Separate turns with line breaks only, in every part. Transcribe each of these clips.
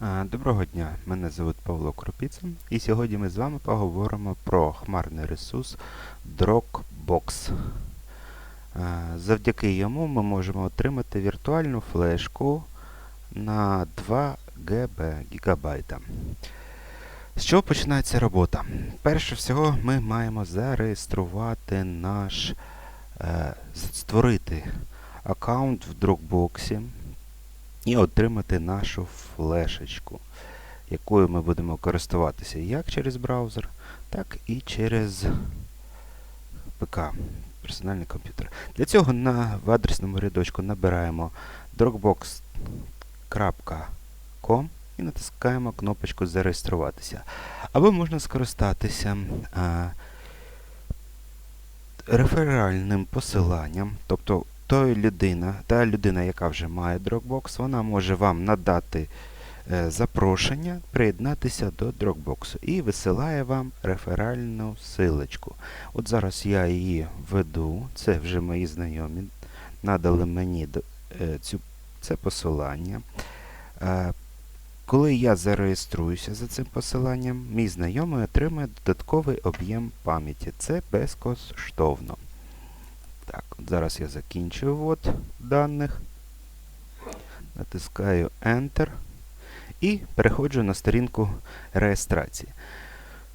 Доброго дня, мене звуть Павло Кропіцин, і сьогодні ми з вами поговоримо про хмарний ресурс Dropbox. Завдяки йому ми можемо отримати віртуальну флешку на 2 ГБ гігабайта. З чого починається робота? Перше всього ми маємо зареєструвати наш, е, створити аккаунт в Dropbox і отримати нашу флешечку, якою ми будемо користуватися як через браузер, так і через ПК, персональний комп'ютер. Для цього на, в адресному рядочку набираємо dropbox.com і натискаємо кнопочку Зареєструватися. Або можна скористатися а, реферальним посиланням, тобто той людина, та людина, яка вже має Dropbox, вона може вам надати е, запрошення приєднатися до Dropbox і висилає вам реферальну силочку. От зараз я її веду, це вже мої знайомі надали мені е, цю, це посилання. Е, коли я зареєструюся за цим посиланням, мій знайомий отримує додатковий об'єм пам'яті. Це безкоштовно. Так, зараз я закінчую ввод даних. Натискаю Enter і переходжу на сторінку реєстрації.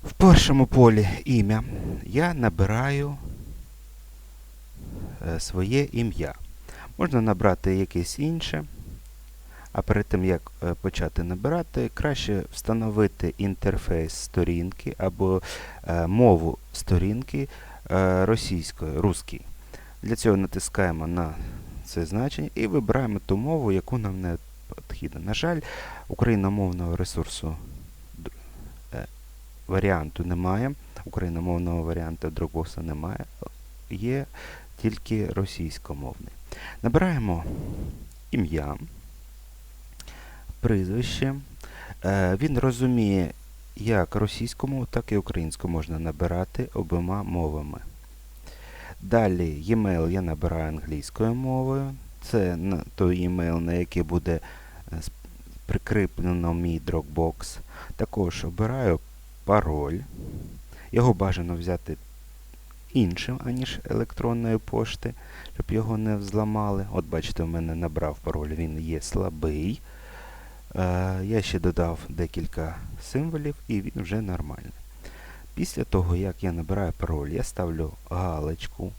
В першому полі ім'я я набираю е, своє ім'я. Можна набрати якесь інше. А перед тим, як е, почати набирати, краще встановити інтерфейс сторінки або е, мову сторінки російською, русський. Для цього натискаємо на це значення і вибираємо ту мову, яку нам не потрібно. На жаль, україномовного ресурсу е, варіанту немає. Україномовного варіанту Dropbox немає. Є тільки російськомовний. Набираємо ім'я, прізвище. Е, Він розуміє як російську мову, так і українську можна набирати обома мовами. Далі e-mail я набираю англійською мовою. Це той e-mail, на який буде е, прикріплено мій Dropbox. Також обираю пароль. Його бажано взяти іншим, аніж електронної пошти, щоб його не взламали. От бачите, у мене набрав пароль, він є слабий. Е, я ще додав декілька символів і він вже нормальний. Після того, як я набираю пароль, я ставлю галочку.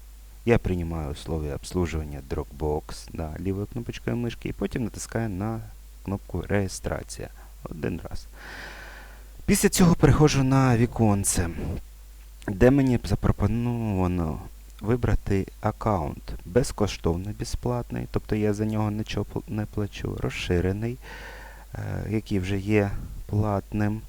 Я приймаю условия обслуживання Dropbox да, лівою кнопочкою мишки і потім натискаю на кнопку Реєстрація один раз. Після цього переходжу на віконце, де мені запропоновано вибрати аккаунт безкоштовний, безплатний, тобто я за нього нічого не плачу, розширений, е, який вже є платним.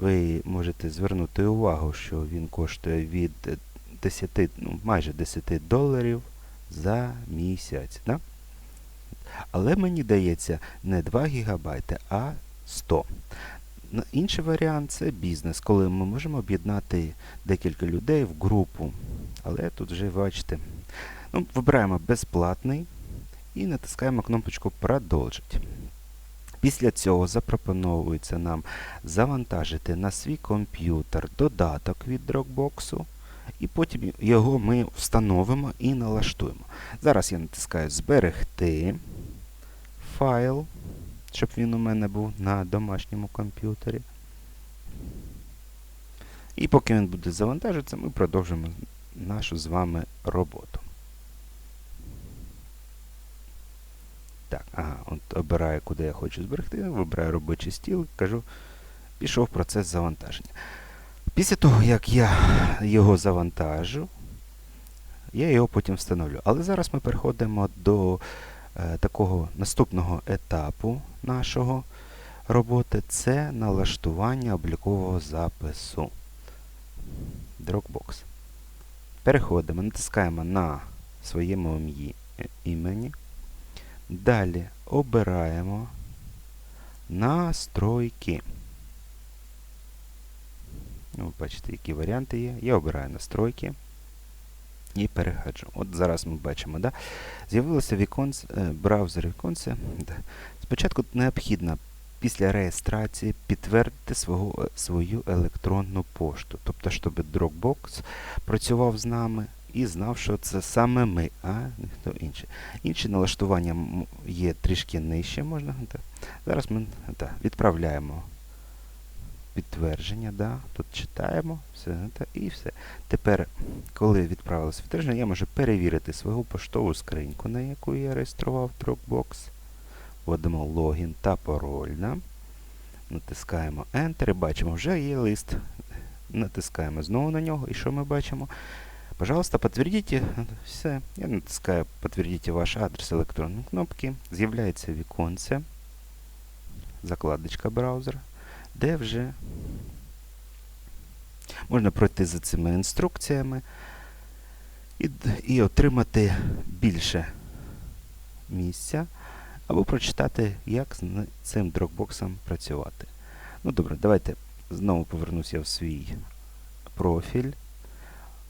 Ви можете звернути увагу, що він коштує від е, 10, ну, майже 10 доларів за місяць. Да? Але мені дається не 2 гігабайти, а 100. Інший варіант це бізнес, коли ми можемо об'єднати декілька людей в групу. Але тут вже бачите. Ну, вибираємо безплатний і натискаємо кнопочку Продовжити. Після цього запропонується нам завантажити на свій комп'ютер додаток від Dropbox, і потім його ми встановимо і налаштуємо. Зараз я натискаю Зберегти файл, щоб він у мене був на домашньому комп'ютері. І поки він буде завантажуватися, ми продовжимо нашу з вами роботу. Так, ага, от обираю, куди я хочу зберегти, вибираю робочий стіл, кажу, пішов процес завантаження. Після того, як я його завантажу, я його потім встановлю. Але зараз ми переходимо до е, такого наступного етапу нашого роботи. Це налаштування облікового запису Dropbox. Переходимо, натискаємо на своєму е, імені. Далі обираємо настройки. Ну, ви бачите, які варіанти є. Я обираю настройки і переходжу. От зараз ми бачимо, да? з'явилося віконце, е, браузер віконце. Да. Спочатку необхідно після реєстрації підтвердити свого, свою електронну пошту. Тобто, щоб Dropbox працював з нами і знав, що це саме ми, а ніхто інший. Інші налаштування є трішки нижче, можна. Так. Зараз ми так, відправляємо підтвердження, да, тут читаємо, все, та, і все. Тепер, коли відправилося підтвердження, я можу перевірити свою поштову скриньку, на яку я реєстрував Dropbox. Вводимо логін та пароль. Да? Натискаємо Enter і бачимо, вже є лист. Натискаємо знову на нього. І що ми бачимо? Пожалуйста, подтвердите. Все. Я натискаю подтвердите ваш адрес електронної кнопки. З'являється віконце, закладочка браузера, де вже можна пройти за цими інструкціями і, і отримати більше місця або прочитати, як з цим дропбоксом працювати. Ну добре, давайте знову повернуся в свій профіль.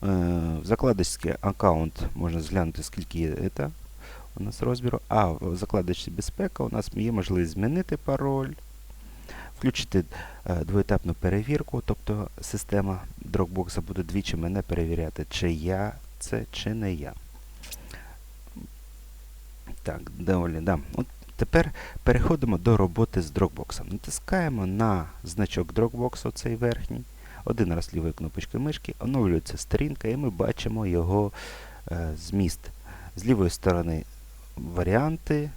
Е, В закладочці аккаунт можна зглянути, скільки це у нас розміру. А в закладочці безпека у нас є можливість змінити пароль, включити е, двоетапну перевірку, тобто система Dropbox буде двічі мене перевіряти, чи я це, чи не я. Так, доволі, да. От тепер переходимо до роботи з Dropbox. Натискаємо на значок Dropbox, оцей верхній. Один раз лівою кнопочкою мишки, оновлюється сторінка, і ми бачимо його е, зміст. З лівої сторони варіанти,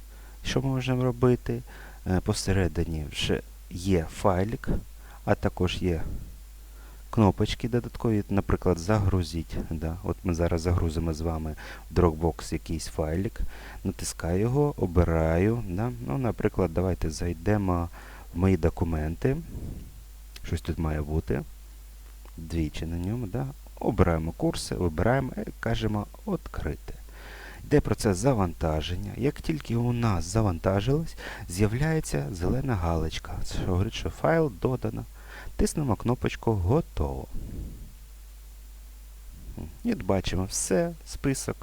що ми можемо робити. Е, посередині вже є файлик, а також є кнопочки додаткові, наприклад, загрузіть. Да. От ми зараз загрузимо з вами в Dropbox якийсь файлик, натискаю його, обираю. Да. Ну, наприклад, давайте зайдемо в мої документи. Щось тут має бути. Двічі на ньому. Да. Обираємо курси, вибираємо і кажемо «Открити». Йде процес завантаження. Як тільки у нас завантажилось, з'являється зелена галочка, що говорить, що файл додано. Тиснемо кнопочку Готово. І от бачимо все, список.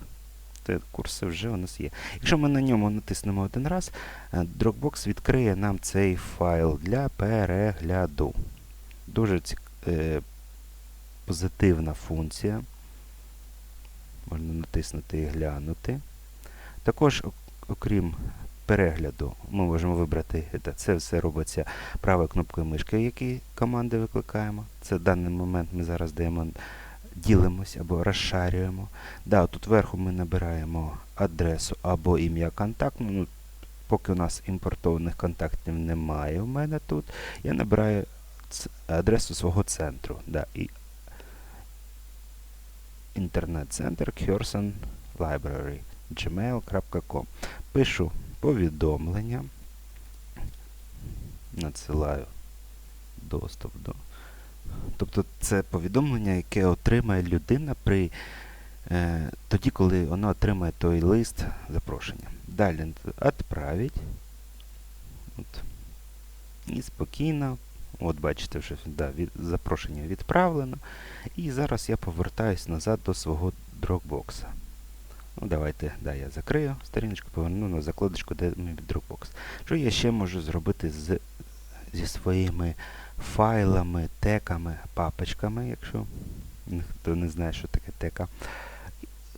Курси вже у нас є. Якщо ми на ньому натиснемо один раз, е, Dropbox відкриє нам цей файл для перегляду. Дуже е, позитивна функція. Можна натиснути і глянути. Також, окрім перегляду, ми можемо вибрати, це, все робиться правою кнопкою мишки, які команди викликаємо. Це в даний момент ми зараз даємо, ділимось або розшарюємо. Да, тут вверху ми набираємо адресу або ім'я контакту. Ну, поки у нас імпортованих контактів немає у мене тут, я набираю адресу свого центру. Да, і інтернет-центр Curson Library gmail.com. Пишу повідомлення, надсилаю доступ до. Тобто це повідомлення, яке отримає людина при е, тоді, коли вона отримає той лист запрошення. Далі відправить. От. І спокійно. От бачите, вже да, від, запрошення відправлено. І зараз я повертаюсь назад до свого Dropbox. Ну, давайте, да, я закрию сторіночку, поверну на закладочку, де мій Dropbox. Що я ще можу зробити з, зі своїми файлами, теками, папочками, якщо ніхто не знає, що таке тека.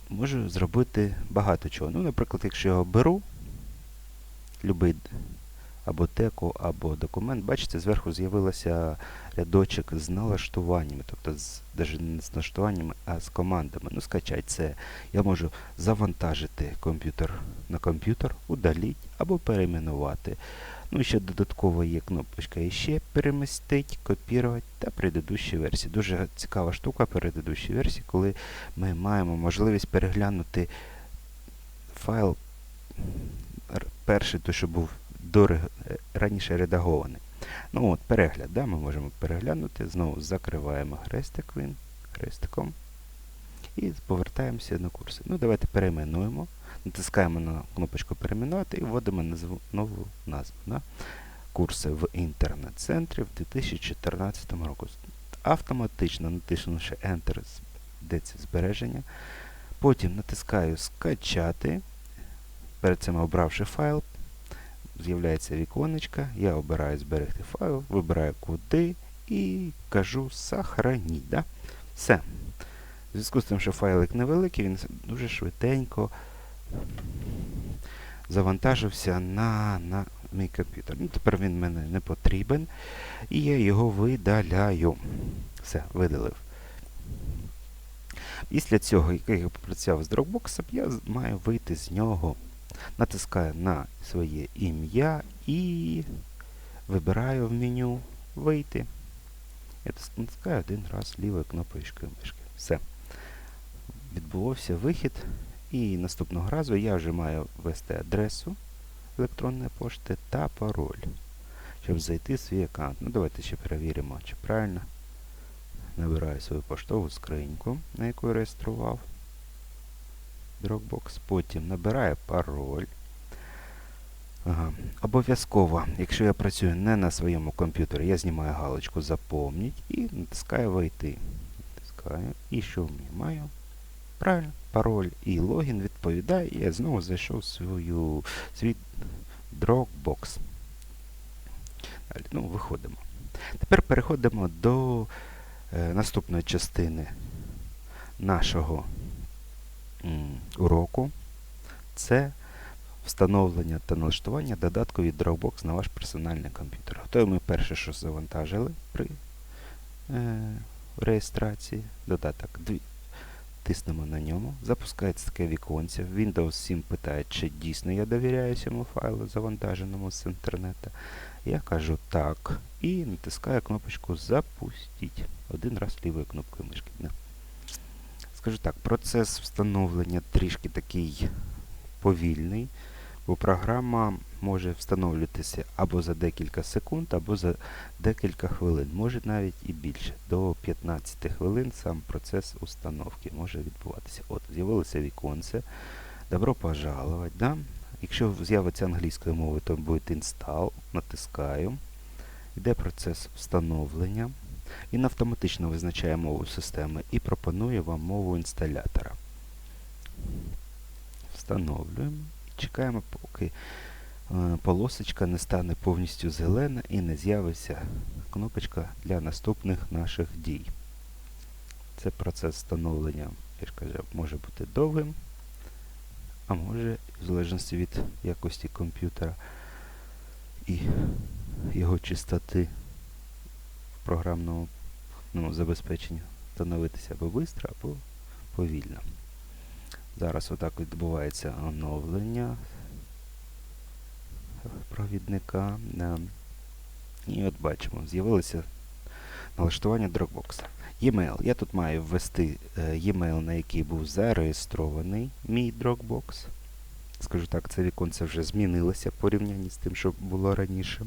Можу зробити багато чого. Ну, наприклад, якщо я беру любий або теку, або документ, бачите, зверху з'явилося рядочок з налаштуваннями, тобто з, навіть не з налаштуваннями, а з командами. Ну, скачать це. Я можу завантажити комп'ютер на комп'ютер, удаліть або перейменувати. Ну, ще додатково є кнопочка «Іще», перемістить, копірувати та предыдущі версії. Дуже цікава штука предыдущі версії, коли ми маємо можливість переглянути файл перший, той, що був до, раніше редагований. Ну от, перегляд, да, ми можемо переглянути, знову закриваємо хрестик він, хрестиком і повертаємося на курси. Ну, давайте перейменуємо, натискаємо на кнопочку перейменувати і вводимо назву, нову назву. Да? Курси в інтернет-центрі в 2014 році. Автоматично натиснувши Enter, йдеться збереження. Потім натискаю скачати. Перед цим обравши файл, з'являється віконечко, я обираю зберегти файл, вибираю куди і кажу сохраніть. Да? Все. В зв'язку з тим, що файлик невеликий, він дуже швиденько завантажився на, на мій комп'ютер. Ну, тепер він мене не потрібен. І я його видаляю. Все, видалив. Після цього, як я попрацював з Dropbox, я маю вийти з нього. Натискаю на своє ім'я і вибираю в меню вийти. Я натискаю один раз лівою кнопочкою мишки. Все. Відбувався вихід. І наступного разу я вже маю ввести адресу електронної пошти та пароль, щоб зайти в свій аккаунт. Ну, давайте ще перевіримо, чи правильно. Набираю свою поштову скриньку, на яку я реєстрував Dropbox. Потім набираю пароль. Ага. Обов'язково, якщо я працюю не на своєму комп'ютері, я знімаю галочку Запомніть і натискаю Войти. Натискаю. І що в мене маю? Правильно, пароль і логін відповідає, і я знову зайшов свою, свій Dropbox. Далі, ну, виходимо. Тепер переходимо до е, наступної частини нашого уроку. Це встановлення та налаштування додатку від Dropbox на ваш персональний комп'ютер. Ми перше, що завантажили при е, реєстрації. Додаток Тиснемо на ньому, запускається таке віконце. Windows 7 питає, чи дійсно я довіряю цьому файлу, завантаженому з інтернету. Я кажу так і натискаю кнопочку Запустіть. Один раз лівою кнопкою мишки. Скажу так, процес встановлення трішки такий повільний, бо програма може встановлюватися або за декілька секунд, або за декілька хвилин, може навіть і більше. До 15 хвилин сам процес установки може відбуватися. От, з'явилося віконце. Добро пожаловать. Да? Якщо з'явиться англійською мовою, то буде install, натискаю. Йде процес встановлення. Він автоматично визначає мову системи і пропонує вам мову інсталятора. Встановлюємо і чекаємо, поки е, полосочка не стане повністю зелена і не з'явиться кнопочка для наступних наших дій. Це процес встановлення, я ж кажу, може бути довгим, а може, в залежності від якості комп'ютера і його чистоти в програмному ну, забезпеченні становитися або швидко, або повільно. Зараз отак відбувається оновлення провідника. І от бачимо, з'явилося налаштування Dropbox. E-mail. Я тут маю ввести е, e-mail, на який був зареєстрований мій Dropbox. Скажу так, це віконце вже змінилося в порівнянні з тим, що було раніше.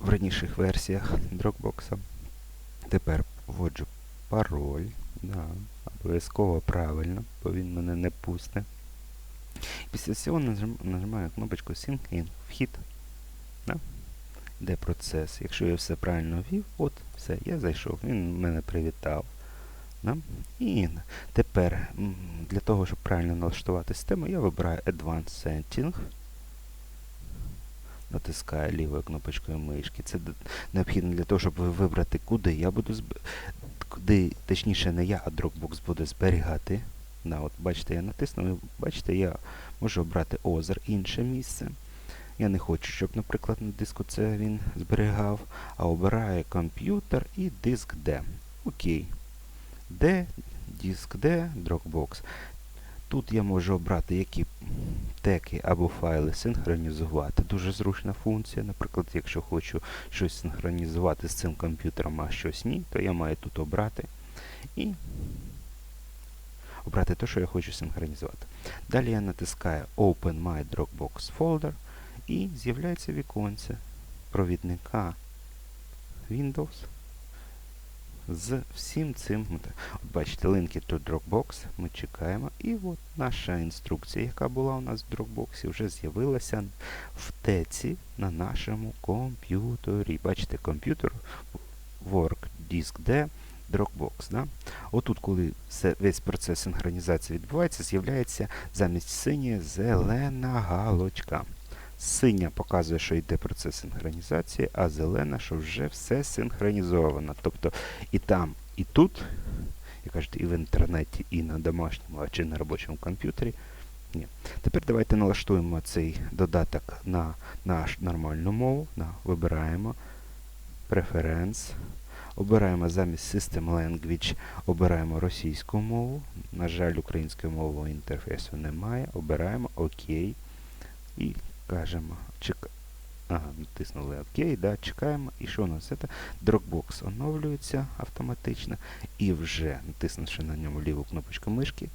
В раніших версіях Dropbox. Тепер вводжу пароль. Да, обов'язково правильно, бо він мене не пусте. Після цього нажимаю кнопочку Sync In, вхід. Да? Де процес. Якщо я все правильно ввів, от, все, я зайшов, він мене привітав. Да? І тепер для того, щоб правильно налаштувати систему, я вибираю Advanced Setting. Натискаю лівою кнопочкою мишки. Це необхідно для того, щоб вибрати, куди я буду зб... куди, точніше, не я, а Dropbox буде зберігати. Да, от бачите, я натиснув, і бачите, я можу обрати Other, інше місце. Я не хочу, щоб, наприклад, на диску це він зберігав, а обираю комп'ютер і диск D. Окей. D, диск D, Dropbox. Тут я можу обрати, які теки або файли синхронізувати. Дуже зручна функція. Наприклад, якщо хочу щось синхронізувати з цим комп'ютером, а щось ні, то я маю тут обрати і обрати те, що я хочу синхронізувати. Далі я натискаю Open My Dropbox Folder і з'являється віконце провідника Windows з всім цим. От бачите, линки to Dropbox, ми чекаємо. І от наша інструкція, яка була у нас в Dropbox, вже з'явилася в теці на нашому комп'ютері. Бачите, комп'ютер Work Disk D Dropbox. Да? Отут, коли все, весь процес синхронізації відбувається, з'являється замість синьої зелена галочка. Синя показує, що йде процес синхронізації, а зелена, що вже все синхронізовано. Тобто і там, і тут, як кажуть, і в інтернеті, і на домашньому, а чи на робочому комп'ютері. Ні. Тепер давайте налаштуємо цей додаток на нашу нормальну мову. На, вибираємо Preference. Обираємо замість System Language, обираємо російську мову. На жаль, української мови інтерфейсу немає. Обираємо ОК. І кажемо, чек... ага, натиснули ОК, да, чекаємо. І що у нас? Це Dropbox оновлюється автоматично. І вже натиснувши на ньому ліву кнопочку мишки,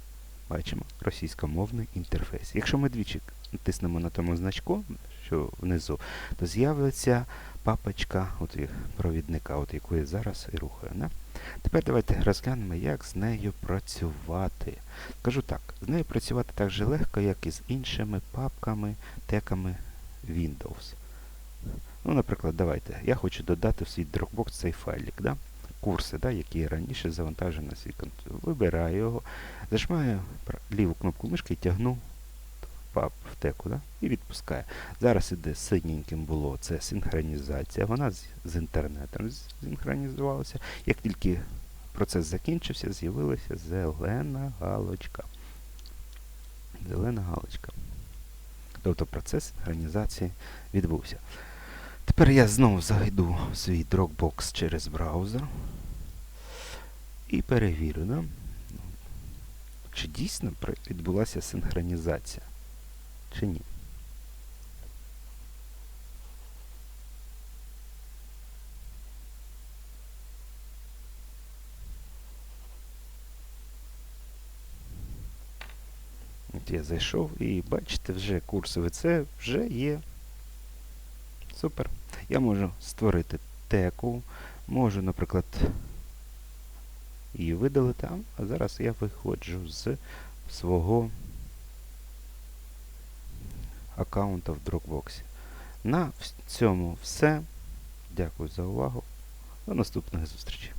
бачимо російськомовний інтерфейс. Якщо ми двічі натиснемо на тому значку, що внизу, то з'явиться папочка от, провідника, от яку я зараз і рухаю. Не? Тепер давайте розглянемо, як з нею працювати. Кажу так, з нею працювати так же легко, як і з іншими папками, теками Windows. Ну, наприклад, давайте. Я хочу додати в свій Dropbox цей файлик. Да? Курси, да, які раніше завантажив на свій комп'ютер. Вибираю його, зажимаю ліву кнопку мишки і тягну пап в да? і відпускаю. Зараз іде синеньким було це синхронізація. Вона з, з інтернетом синхронізувалася. Як тільки процес закінчився, з'явилася зелена галочка. Зелена галочка. Тобто процес синхронізації відбувся. Тепер я знову зайду в свій Dropbox через браузер і перевірю, да? чи дійсно відбулася синхронізація, чи я зайшов і бачите, вже курсове це вже є. Супер. Я можу створити теку, можу, наприклад, її видалити, а зараз я виходжу з свого аккаунта в Dropbox. На цьому все. Дякую за увагу. До наступних зустрічей.